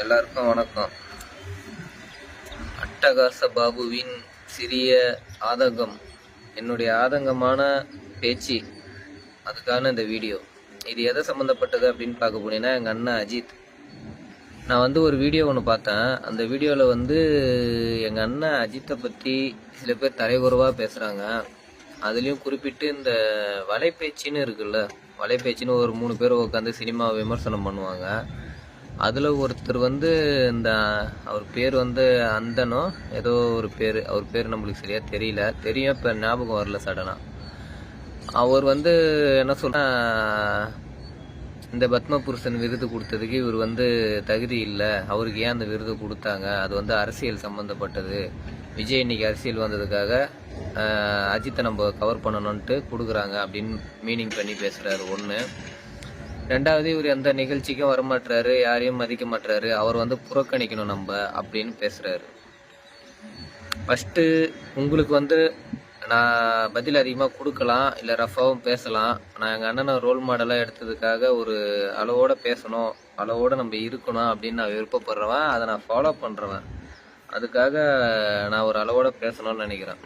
எல்லாருக்கும் வணக்கம். அட்டகாச பாபுவின் சிறிய ஆதங்கம் என்னுடைய ஆதங்கமான பேச்சு. அதுக்கான இந்த வீடியோ. இது எதை சம்மந்தப்பட்டது அப்படின்னு பார்க்க போனீங்கன்னா எங்கள் அண்ணன் அஜித். நான் வந்து ஒரு வீடியோ ஒன்று பார்த்தேன். அந்த வீடியோவில் வந்து எங்கள் அண்ணன் அஜித்தை பற்றி சில பேர் தரைகுறவாக பேசுகிறாங்க அதுலேயும் குறிப்பிட்டு இந்த வலைப்பேச்சின்னு இருக்குல்ல வலைப்பேச்சின்னு ஒரு மூணு பேர் உட்காந்து சினிமா விமர்சனம் பண்ணுவாங்க. அதில் ஒருத்தர் வந்து இந்த அவர் பேர் வந்து அந்தனோ ஏதோ ஒரு பேர் அவர் பேர் நம்மளுக்கு சரியாக தெரியல. தெரியும் இப்போ ஞாபகம் வரல சடனாக அவர் வந்து என்ன சொல்ல இந்த பத்ம புருஷன் விருது கொடுத்ததுக்கு இவர் வந்து தகுதி இல்லை. அவருக்கு ஏன் அந்த விருது கொடுத்தாங்க? அது வந்து அரசியல் சம்மந்தப்பட்டது விஜய் இன்னைக்கு அரசியல் வந்ததுக்காக அஜித்தை நம்ம கவர் பண்ணணும்ன்ட்டு கொடுக்குறாங்க அப்படின்னு மீனிங் பண்ணி பேசுகிறாரு ஒன்று ரெண்டாவது இவர் எந்த நிகழ்ச்சிக்கும் வரமாட்டுறாரு யாரையும் மதிக்க மாட்டாரு அவர் வந்து புறக்கணிக்கணும் நம்ம அப்படின்னு பேசுகிறாரு ஃபஸ்ட்டு உங்களுக்கு வந்து நான் பதில் அதிகமாக கொடுக்கலாம் இல்லை ரஃபாவும் பேசலாம். நான் எங்கள் அண்ணனை ரோல் மாடலாக எடுத்ததுக்காக ஒரு அளவோடு பேசணும் அளவோடு நம்ம இருக்கணும் அப்படின்னு நான் விருப்பப்படுறவன் அதை நான் ஃபாலோ பண்ணுறவன் அதுக்காக நான் ஒரு அளவோட பேசணும்னு நினைக்கிறேன்.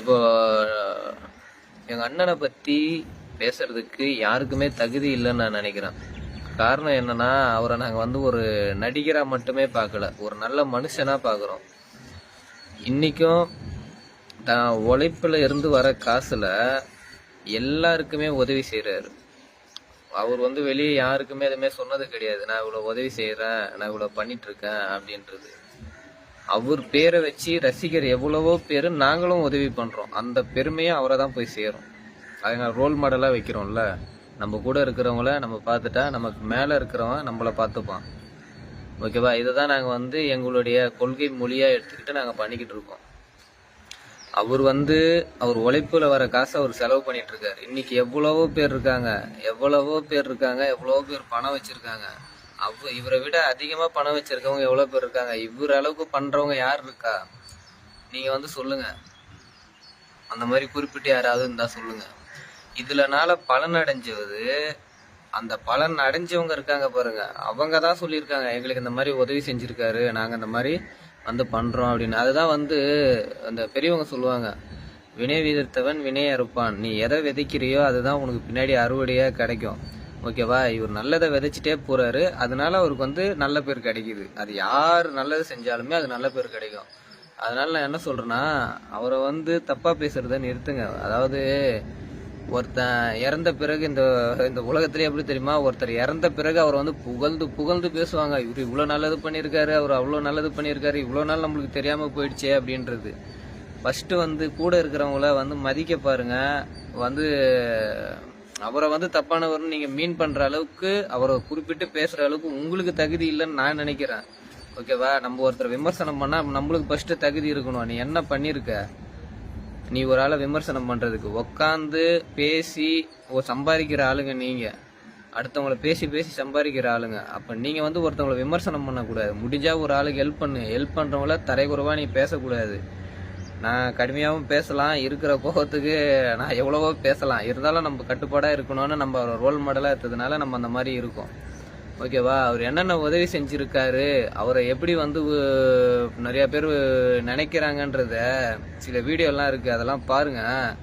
இப்போது எங்கள் அண்ணனை பற்றி பேசுறதுக்கு யாருக்குமே தகுதி இல்லைன்னு நான் நினைக்கிறேன். காரணம் என்னன்னா அவரை நாங்கள் வந்து ஒரு நடிகராக மட்டுமே பார்க்கல ஒரு நல்ல மனுஷனாக பார்க்குறோம். இன்றைக்கும் தான் உழைப்பில் இருந்து வர காசில் எல்லாருக்குமே உதவி செய்கிறாரு அவர் வந்து வெளியே யாருக்குமே எதுவுமே சொன்னது கிடையாது. நான் இவ்வளோ உதவி செய்கிறேன் நான் இவ்வளோ பண்ணிகிட்ருக்கேன் அப்படின்றது. அவர் பேரை வச்சு ரசிகர் எவ்வளவோ பேர் நாங்களும் உதவி பண்ணுறோம் அந்த பெருமையை அவரை தான் போய் சேரும். அதனால் ரோல் மாடலாக வைக்கிறோம்ல நம்ம கூட இருக்கிறவங்கள நம்ம பார்த்துட்டா நமக்கு மேலே இருக்கிறவன் நம்மளை பார்த்துப்பான். ஓகேவா இதை தான் நாங்கள் வந்து எங்களுடைய கொள்கை மொழியாக எடுத்துக்கிட்டு நாங்கள் பண்ணிக்கிட்டு இருக்கோம். அவர் வந்து அவர் உழைப்பில் வர காசை அவர் செலவு பண்ணிட்டு இருக்காரு. இன்னைக்கு எவ்வளவோ பேர் இருக்காங்க. எவ்வளவோ பேர் இருக்காங்க. எவ்வளவோ பேர் பணம் வச்சிருக்காங்க. அவ இவரை விட அதிகமாக பணம் வச்சிருக்கவங்க எவ்வளோ பேர் இருக்காங்க? இவர் அளவுக்கு பண்ணுறவங்க யார் இருக்கா? நீங்கள் வந்து சொல்லுங்கள் அந்த மாதிரி குறிப்பிட்டு யாராவது இருந்தால் சொல்லுங்கள் இதுலனால பலன் அடைஞ்சது. அந்த பலன் அடைஞ்சவங்க இருக்காங்க பாருங்க. அவங்க தான் சொல்லியிருக்காங்க எங்களுக்கு இந்த மாதிரி உதவி செஞ்சுருக்காரு நாங்கள் இந்த மாதிரி வந்து பண்ணுறோம் அப்படின்னு. அதுதான் வந்து அந்த பெரியவங்க சொல்லுவாங்க வினை விதித்தவன் வினை அறுப்பான். நீ எதை விதைக்கிறியோ அதுதான் உனக்கு பின்னாடி அறுவடையாக கிடைக்கும். ஓகேவா? இவர் நல்லதை விதைச்சிட்டே போகிறாரு அதனால அவருக்கு வந்து நல்ல பேர் கிடைக்குது. அது யார் நல்லது செஞ்சாலுமே அது நல்ல பேர் கிடைக்கும். அதனால நான் என்ன சொல்கிறேன்னா அவரை வந்து தப்பாக பேசுகிறத நிறுத்துங்க. அதாவது ஒருத்தன் இறந்த பிறகு இந்த இந்த உலகத்துல எப்படி தெரியுமா? ஒருத்தர் இறந்த பிறகு அவர் வந்து புகழ்ந்து புகழ்ந்து பேசுவாங்க. இவர் இவ்வளோ நல்லது பண்ணியிருக்காரு அவர் அவ்வளோ நல்லது பண்ணியிருக்காரு இவ்வளோ நாள் நம்மளுக்கு தெரியாமல் போயிடுச்சே அப்படின்றது. ஃபஸ்ட்டு வந்து கூட இருக்கிறவங்கள வந்து மதிக்க பாருங்க. வந்து அவரை வந்து தப்பானவர்னு நீங்கள் மீன் பண்ணுற அளவுக்கு அவரை குறிப்பிட்டு பேசுகிற அளவுக்கு உங்களுக்கு தகுதி இல்லைன்னு நான் நினைக்கிறேன். ஓகேவா நம்ம ஒருத்தர் விமர்சனம் பண்ணால் நம்மளுக்கு ஃபஸ்ட்டு தகுதி இருக்கணும். நீ என்ன பண்ணியிருக்க? நீ ஒரு ஆளை விமர்சனம் பண்ணுறதுக்கு உக்காந்து பேசி ஓ சம்பாதிக்கிற ஆளுங்க நீங்கள் அடுத்தவங்கள பேசி பேசி சம்பாதிக்கிற ஆளுங்க. அப்போ நீங்கள் வந்து ஒருத்தவங்கள விமர்சனம் பண்ணக்கூடாது. முடிஞ்சால் ஒரு ஆளுக்கு ஹெல்ப் பண்ணு. ஹெல்ப் பண்ணுறவங்கள தரைக்குறவாக நீ பேசக்கூடாது. நான் கடுமையாகவும் பேசலாம். இருக்கிற கோபத்துக்கு நான் எவ்வளவோ பேசலாம். இருந்தாலும் நம்ம கட்டுப்பாடாக இருக்கணும்னு நம்ம ரோல் மாடலாக எடுத்ததுனால நம்ம அந்த மாதிரி இருக்கோம். ஓகேவா? அவர் என்னென்ன உதவி செஞ்சுருக்காரு அவரை எப்படி வந்து நிறைய பேர் நினைக்கிறாங்கன்றத சில வீடியோலாம் இருக்குது அதெல்லாம் பாருங்கள்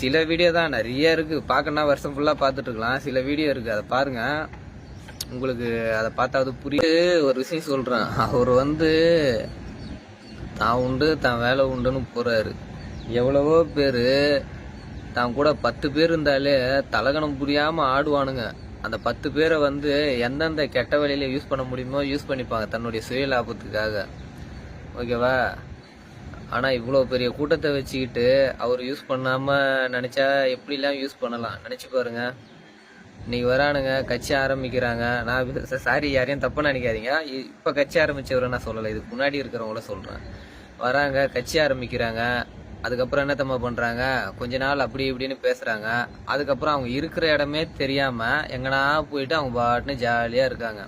சில வீடியோ தான் நிறைய இருக்குது பார்க்கணும்னா வருஷம் ஃபுல்லாக பார்த்துட்ருக்கலாம் சில வீடியோ இருக்குது அதை பாருங்கள் உங்களுக்கு அதை பார்த்தாவது புரியுது. ஒரு விஷயம் சொல்கிறேன் அவர் வந்து தான் உண்டு தான் வேலை உண்டுன்னு போகிறாரு எவ்வளவோ பேர் தான் கூட பத்து பேர் இருந்தாலே தலகணம் புரியாமல் ஆடுவானுங்க. அந்த பத்து பேரை வந்து எந்தெந்த கெட்ட வழியில யூஸ் பண்ண முடியுமோ யூஸ் பண்ணிப்பாங்க தன்னுடைய சுய லாபத்துக்காக ஓகேவா? ஆனால் இவ்வளோ பெரிய கூட்டத்தை வச்சுக்கிட்டு அவர் யூஸ் பண்ணாமல் நினச்சா எப்படிலாம் யூஸ் பண்ணலாம்? நினச்சி பாருங்க. இன்றைக்கி வரானுங்க கட்சி ஆரம்பிக்கிறாங்க. நான் சாரி யாரையும் தப்பு நினைக்காதீங்க. இப்போ கட்சி ஆரம்பிச்சவரை நான் சொல்லலை. இதுக்கு முன்னாடி இருக்கிறவங்கள சொல்கிறேன் வராங்க கட்சி ஆரம்பிக்கிறாங்க. அதுக்கப்புறம் என்ன தம்மா பண்றாங்க? கொஞ்ச நாள் அப்படி இப்படின்னு பேசுறாங்க. அதுக்கப்புறம் அவங்க இருக்கிற இடமே தெரியாம எங்கனா போயிட்டு அவங்க பாட்டுன்னு ஜாலியா இருக்காங்க.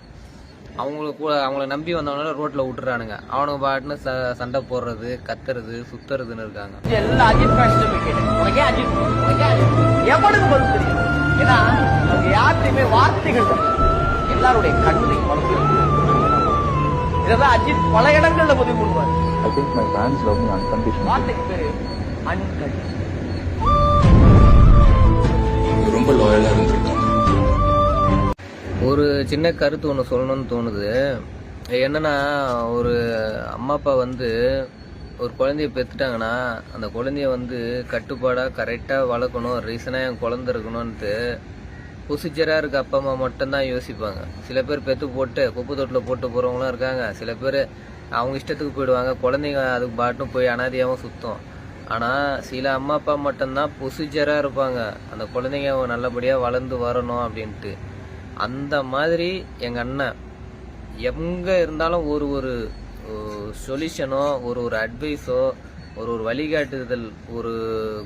அவங்களுக்கு கூட அவங்கள நம்பி வந்தவனால ரோட்ல விட்டுறானுங்க. அவனுங்க பாட்டுன்னு ச- சண்டை போடுறது கத்துறது சுத்துறதுன்னு இருக்காங்க. எல்லாம் அஜித் எவனுக்கு பதில் தெரியும்? ஏன்னா அவங்க யார்கிட்டயுமே வார்த்தைகள். எல்லாருடைய கண்ணை மறந்து இதெல்லாம் அஜித் பல இடங்கள்ல பதிவு பண்ணுவார். வார்த்தைக்கு பேரு அன்கண்டிஷன் ரொம்ப லாயலா இருந்திருக்காங்க ஒரு சின்ன கருத்து ஒன்று சொல்லணும்னு தோணுது. என்னன்னா ஒரு அம்மா அப்பா வந்து ஒரு குழந்தைய பெற்றுட்டாங்கன்னா அந்த குழந்தைய வந்து கட்டுப்பாடாக கரெக்டாக வளர்க்கணும் ரீசனாக என் குழந்தை இருக்கணும்ன்ட்டு ப்ரொசீஜராக இருக்க அப்பா அம்மா மட்டும்தான் யோசிப்பாங்க. சில பேர் பெற்று போட்டு குப்பை தொட்டில் போட்டு போகிறவங்களும் இருக்காங்க. சில பேர் அவங்க இஷ்டத்துக்கு போயிடுவாங்க. குழந்தைங்க அதுக்கு பாட்டும் போய் அனாதையாகவும் சுத்தம். ஆனால் சில அம்மா அப்பா மட்டும்தான் ப்ரொசீஜராக இருப்பாங்க. அந்த குழந்தைங்க நல்லபடியாக வளர்ந்து வரணும் அப்படின்ட்டு. அந்த மாதிரி எங்கள் அண்ணன் எங்கே இருந்தாலும் ஒரு ஒரு சொல்யூஷனோ ஒரு ஒரு அட்வைஸோ ஒரு ஒரு வழிகாட்டுதல் ஒரு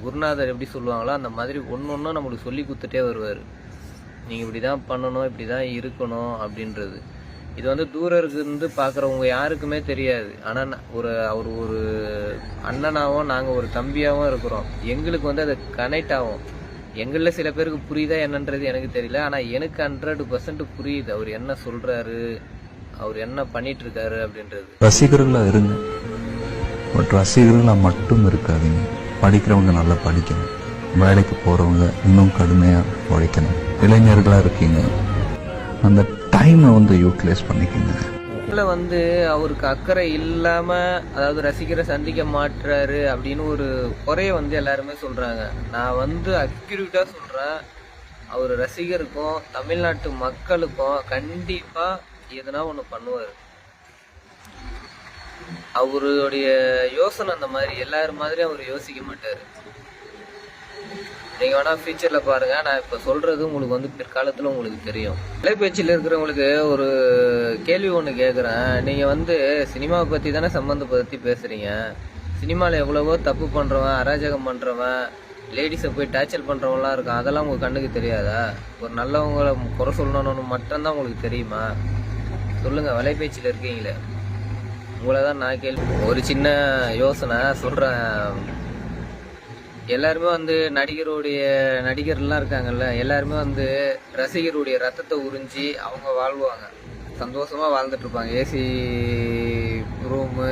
குருநாதர் எப்படி சொல்லுவாங்களோ அந்த மாதிரி ஒன்று ஒன்றும் நம்மளுக்கு சொல்லி கொடுத்துட்டே வருவார். நீங்கள் இப்படி தான் பண்ணணும் இப்படி தான் இருக்கணும் அப்படின்றது. இது வந்து தூரம் இருந்து பார்க்குறவங்க யாருக்குமே தெரியாது. ஆனால் ஒரு அவர் ஒரு அண்ணனாகவும் நாங்கள் ஒரு தம்பியாகவும் இருக்கிறோம். எங்களுக்கு வந்து அது கனெக்ட் ஆகும். எங்களில் சில பேருக்கு புரியுதா என்னன்றது எனக்கு தெரியல. ஆனால் எனக்கு ஹண்ட்ரட் பர்சன்ட் புரியுது. அவர் என்ன சொல்கிறாரு அவர் என்ன பண்ணிட்டு இருக்காரு அப்படின்றது. ரசிகர்களாக இருங்க. பட் ரசிகர்களாக மட்டும் இருக்காதீங்க. படிக்கிறவங்க நல்லா படிக்கணும். வேலைக்கு போகிறவங்க இன்னும் கடுமையாக உழைக்கணும். இளைஞர்களாக இருக்கீங்க. அந்த டைமை வந்து யூட்டிலைஸ் பண்ணிக்கோங்க. இதில் வந்து அவருக்கு அக்கறை இல்லாம அதாவது ரசிகரை சந்திக்க மாட்டுறாரு அப்படின்னு ஒரு குறைய வந்து எல்லாருமே சொல்றாங்க. நான் வந்து அக்யூரேட்டா சொல்றேன். அவர் ரசிகருக்கும் தமிழ்நாட்டு மக்களுக்கும் கண்டிப்பா எதனா ஒண்ணு பண்ணுவாரு. அவருடைய யோசனை அந்த மாதிரி எல்லாரும் மாதிரி அவர் யோசிக்க மாட்டாரு. நீங்கள் வேணால் ஃபியூச்சரில் பாருங்க. நான் இப்போ சொல்கிறது உங்களுக்கு வந்து பிற்காலத்தில் உங்களுக்கு தெரியும். தொலைபேச்சியில் இருக்கிறவங்களுக்கு ஒரு கேள்வி ஒன்று கேட்குறேன் நீங்கள் வந்து சினிமாவை பற்றி தானே சம்மந்தப்ப பற்றி பேசுகிறீங்க சினிமாவில் எவ்வளவோ தப்பு பண்ணுறவன் அராஜகம் பண்ணுறவன் லேடிஸை போய் டார்ச்சர் பண்ணுறவங்களாம் இருக்கான். அதெல்லாம் உங்களுக்கு கண்ணுக்கு தெரியாதா? ஒரு நல்லவங்களை குறை சொல்லணும்னு மட்டும்தான் உங்களுக்கு தெரியுமா? சொல்லுங்கள் வலைபேச்சில் இருக்கீங்களே. உங்களை தான் நான் கேள்வி ஒரு சின்ன யோசனை சொல்கிறேன் எல்லாருமே வந்து நடிகருடைய நடிகர்லாம் இருக்காங்கல்ல எல்லாருமே வந்து ரசிகருடைய ரத்தத்தை உறிஞ்சி அவங்க வாழ்வாங்க. சந்தோஷமாக வாழ்ந்துட்டு இருப்பாங்க ஏசி ரூமு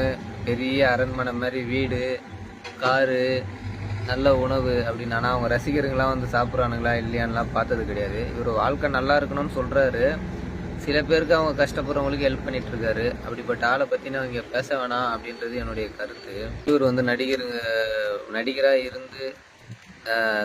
பெரிய அரண்மனை மாதிரி வீடு காரு நல்ல உணவு அப்படின்னு. ஆனால் அவங்க ரசிகருங்களாம் வந்து சாப்பிட்றானுங்களா இல்லையான்லாம் பார்த்தது கிடையாது. இவர் வாழ்க்கை நல்லா இருக்கணும்னு சொல்கிறாரு சில பேருக்கு அவங்க கஷ்டப்படுறவங்களுக்கு ஹெல்ப் பண்ணிட்டு இருக்காரு அப்படிப்பட்ட ஆளை பத்தி நான் இங்க பேச வேணாம் அப்படின்றது என்னுடைய கருத்து. இவர் வந்து நடிகருங்க நடிகரா இருந்து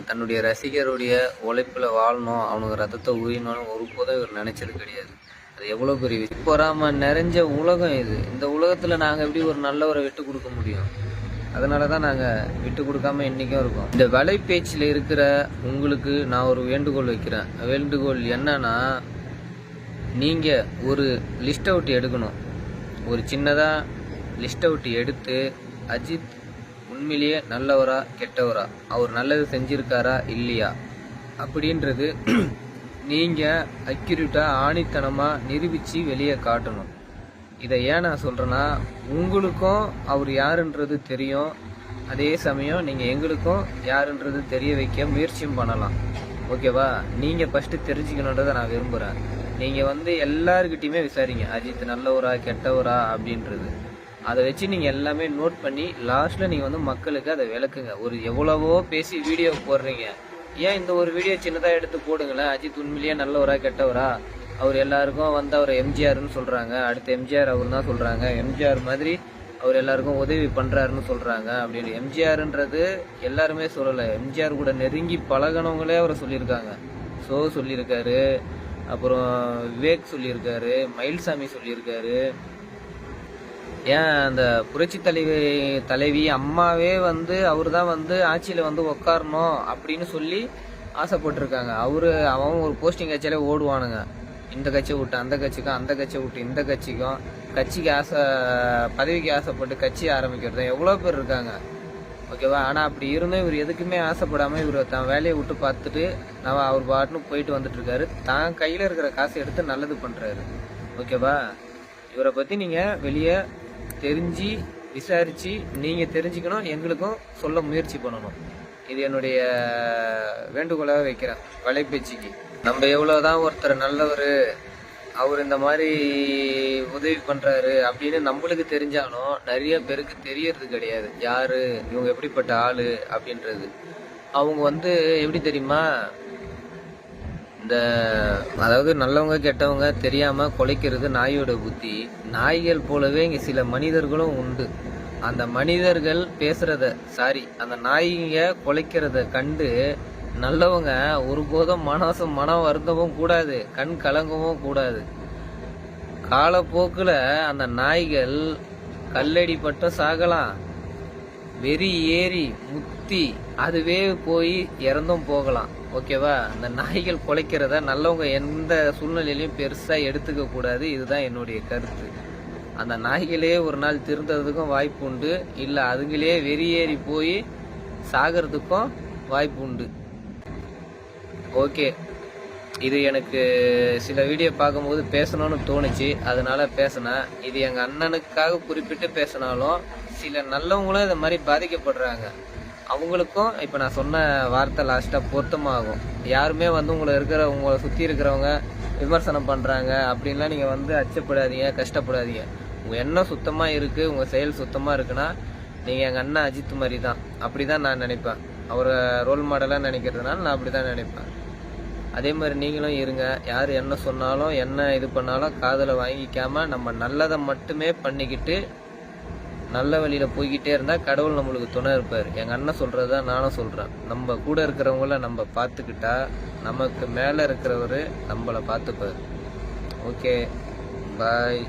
தன்னுடைய ரசிகருடைய உழைப்புல வாழணும். அவனுக்கு ரத்தத்தை உரியணும்னு ஒருபோதும் இவர் நினைச்சது கிடையாது. அது எவ்வளவு பெரிய விஷயம். பொறாம நிறைஞ்ச உலகம் இது. இந்த உலகத்துல நாங்க எப்படி ஒரு நல்லவரை விட்டு கொடுக்க முடியும்? அதனால தான் நாங்கள் விட்டு கொடுக்காம இன்றைக்கும் இருக்கோம். இந்த வலை பேச்சில் இருக்கிற உங்களுக்கு நான் ஒரு வேண்டுகோள் வைக்கிறேன். வேண்டுகோள் என்னன்னா நீங்கள் ஒரு லிஸ்ட் அவுட் எடுக்கணும். ஒரு சின்னதாக லிஸ்ட் அவுட் எடுத்து அஜித் உண்மையிலேயே நல்லவரா கெட்டவரா? அவர் நல்லது செஞ்சிருக்காரா இல்லையா? அப்படின்றது நீங்கள் அக்யூரேட்டாக ஆணித்தனமாக நிரூபித்து வெளியே காட்டணும். இதை ஏன் நான் சொல்கிறேன்னா உங்களுக்கும் அவர் யாருன்றது தெரியும். அதே சமயம் நீங்கள் எங்களுக்கும் யாருன்றது தெரிய வைக்க முயற்சியும் பண்ணலாம். ஓகேவா? நீங்கள் ஃபஸ்ட்டு தெரிஞ்சுக்கணுன்றதை நான் விரும்புகிறேன் நீங்கள் வந்து எல்லாருக்கிட்டையுமே விசாரிங்க. அஜித் நல்லவரா கெட்டவரா அப்படின்றது. அதை வச்சு நீங்கள் எல்லாமே நோட் பண்ணி லாஸ்ட்டில் நீங்கள் வந்து மக்களுக்கு அதை விளக்குங்க. ஒரு எவ்வளவோ பேசி வீடியோ போடுறீங்க. ஏன் இந்த ஒரு வீடியோ சின்னதாக எடுத்து போடுங்களேன்? அஜித் உண்மையிலேயே நல்லவரா கெட்டவரா அவர் எல்லாருக்கும் வந்து அவர் எம்ஜிஆர்னு சொல்கிறாங்க அடுத்து எம்ஜிஆர் அவர் தான் சொல்கிறாங்க எம்ஜிஆர் மாதிரி அவர் எல்லாருக்கும் உதவி பண்ணுறாருன்னு சொல்கிறாங்க அப்படின்னு. எம்ஜிஆர்ன்றது எல்லாருமே சொல்லலை. எம்ஜிஆர் கூட நெருங்கி பழகினவங்களே அவரை சொல்லியிருக்காங்க. ஸோ சொல்லியிருக்காரு. அப்புறம் விவேக் சொல்லியிருக்காரு மயில்சாமி சொல்லியிருக்காரு. ஏன் அந்த புரட்சி தலைவி தலைவி அம்மாவே வந்து அவர் தான் வந்து ஆட்சியில் வந்து உக்காரணும் அப்படின்னு சொல்லி ஆசைப்பட்டிருக்காங்க. அவரு அவன் ஒரு போஸ்டிங் கட்சியில ஓடுவானுங்க. இந்த கட்சியை விட்டு அந்த கட்சிக்கும் அந்த கட்சியை விட்டு இந்த கட்சிக்கும். கட்சிக்கு ஆசை பதவிக்கு ஆசைப்பட்டு கட்சி ஆரம்பிக்கிறது எவ்வளோ பேர் இருக்காங்க. ஓகேவா? ஆனால் அப்படி இருந்தும் இவர் எதுக்குமே ஆசைப்படாமல் இவர் தான் வேலையை விட்டு பார்த்துட்டு நான் அவர் பாட்டுன்னு போயிட்டு வந்துட்டுருக்காரு தான் கையில் இருக்கிற காசை எடுத்து நல்லது பண்ணுறாரு ஓகேவா? இவரை பற்றி நீங்கள் வெளியே தெரிஞ்சு விசாரித்து நீங்கள் தெரிஞ்சுக்கணும் எங்களுக்கும் சொல்ல முயற்சி பண்ணணும். இது என்னுடைய வேண்டுகோளாக வைக்கிறேன். வலைபேச்சுக்கு நம்ம எவ்வளோதான் ஒருத்தர் நல்லவர் அவர் இந்த மாதிரி உதவி பண்றாரு அப்படின்னு நம்மளுக்கு தெரிஞ்சாலும் நிறைய பேருக்கு தெரியறது கிடையாது. யாரு? இவங்க எப்படிப்பட்ட ஆளு? அப்படின்றது. அவங்க வந்து எப்படி தெரியுமா? இந்த அதாவது நல்லவங்க கெட்டவங்க தெரியாம கொலைக்கிறது நாயோட புத்தி. நாய்கள் போலவே இங்க சில மனிதர்களும் உண்டு. அந்த மனிதர்கள் பேசுறத சாரி அந்த நாய்ங்க கொலைக்கிறத கண்டு நல்லவங்க ஒருபோதும் மனசம் மனம் வருந்தவும் கூடாது கண் கலங்கவும் கூடாது. காலப்போக்கில் அந்த நாய்கள் கல்லடி பட்டும் சாகலாம். வெறி ஏறி முத்தி அதுவே போய் இறந்தும் போகலாம். ஓகேவா? அந்த நாய்கள் குலைக்கிறத நல்லவங்க எந்த சூழ்நிலையிலையும் பெருசாக எடுத்துக்க கூடாது. இதுதான் என்னுடைய கருத்து. அந்த நாய்களே ஒரு நாள் திருந்ததுக்கும் வாய்ப்பு உண்டு இல்லை அதுங்களே வெறியேறி போய் சாகிறதுக்கும் வாய்ப்பு உண்டு ஓகே. இது எனக்கு சில வீடியோ பார்க்கும்போது பேசணும்னு தோணுச்சு. அதனால பேசினேன். இது எங்கள் அண்ணனுக்காக குறிப்பிட்டு பேசினாலும் சில நல்லவங்களும் இந்த மாதிரி பாதிக்கப்படுறாங்க. அவங்களுக்கும் இப்போ நான் சொன்ன வார்த்தை லாஸ்ட்டாக பொருத்தமாகும். யாருமே வந்து உங்களை இருக்கிற உங்களை சுற்றி இருக்கிறவங்க விமர்சனம் பண்ணுறாங்க அப்படின்லாம் நீங்கள் வந்து அச்சப்படாதீங்க கஷ்டப்படாதீங்க. உங்கள் எண்ணம் சுத்தமாக இருக்குது உங்கள் செயல் சுத்தமாக இருக்குன்னா நீங்கள் எங்கள் அண்ணன் அஜித் மாதிரி தான் அப்படி தான் நான் நினைப்பேன். அவரை ரோல் மாடலாக நினைக்கிறதுனால நான் அப்படி தான் நினைப்பேன். அதே மாதிரி நீங்களும் இருங்க. யார் என்ன சொன்னாலும் என்ன இது பண்ணாலும் காதில் வாங்கிக்காமல் நம்ம நல்லதை மட்டுமே பண்ணிக்கிட்டு நல்ல வழியில் போய்கிட்டே இருந்தால் கடவுள் நம்மளுக்கு துணை இருப்பார். எங்கள் அண்ணன் சொல்றதா நானும் சொல்கிறேன் நம்ம கூட இருக்கிறவங்கள நம்ம பார்த்துக்கிட்டா நமக்கு மேலே இருக்கிறவர் நம்மளை பார்த்துப்பார். Okay bye